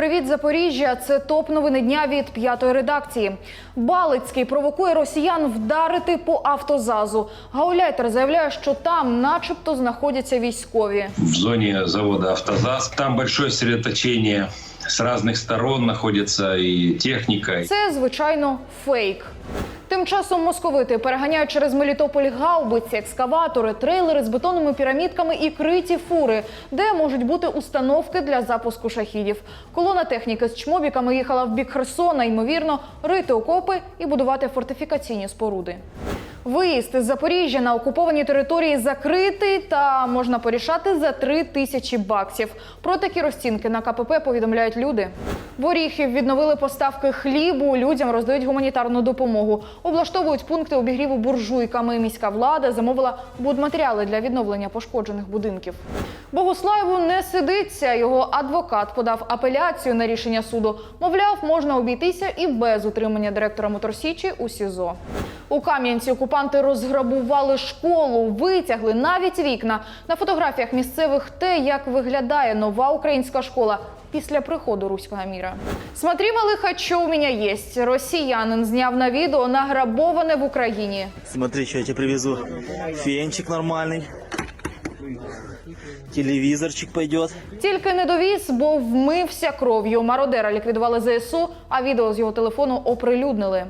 Привіт, Запоріжжя! Це топ новини дня від п'ятої редакції. Балицький провокує росіян вдарити по автозазу. Гауляйтер заявляє, що там, начебто, знаходяться військові. в зоні завода «Автозаз». Там большое сосредоточение з різних сторон знаходиться і техніка. Це звичайно фейк. Тим часом московити переганяють через Мелітополь гаубиці, екскаватори, трейлери з бетонними пірамідками і криті фури, де можуть бути установки для запуску шахідів. Колона техніки з чмобіками їхала в бік Херсона, ймовірно, рити окопи і будувати фортифікаційні споруди. Виїзд із Запоріжжя на окуповані території закритий та можна порішати за три тисячі баксів. Про такі розцінки на КПП повідомляють люди. В Оріхів відновили поставки хлібу, людям роздають гуманітарну допомогу, облаштовують пункти обігріву буржуйками. Міська влада замовила будматеріали для відновлення пошкоджених будинків. Богуслаєву не сидиться. Його адвокат подав апеляцію на рішення суду. Мовляв, можна обійтися і без утримання директора Моторсічі у СІЗО. У Кам'янці окупанти розграбували школу, витягли навіть вікна. На фотографіях місцевих те, як виглядає нова українська школа після приходу руського міра. Смотри, малиха, що у мене є. Росіянин зняв на відео награбоване в Україні. Смотри, что я тебе привезу. Фенчик нормальный. Телевизорчик пойдет. Тільки не довіз, бо вмився кров'ю. Мародера ліквідували ЗСУ, а відео з його телефону оприлюднили.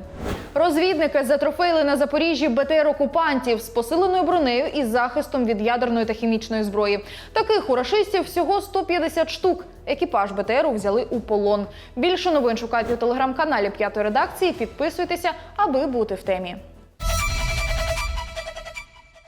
Розвідники затрофеїли на Запоріжжі БТР окупантів з посиленою бронею і захистом від ядерної та хімічної зброї. Таких у рашистів всього 150 штук. Екіпаж БТРу взяли у полон. Більше новин шукайте у телеграм-каналі п'ятої редакції. Підписуйтеся, аби бути в темі.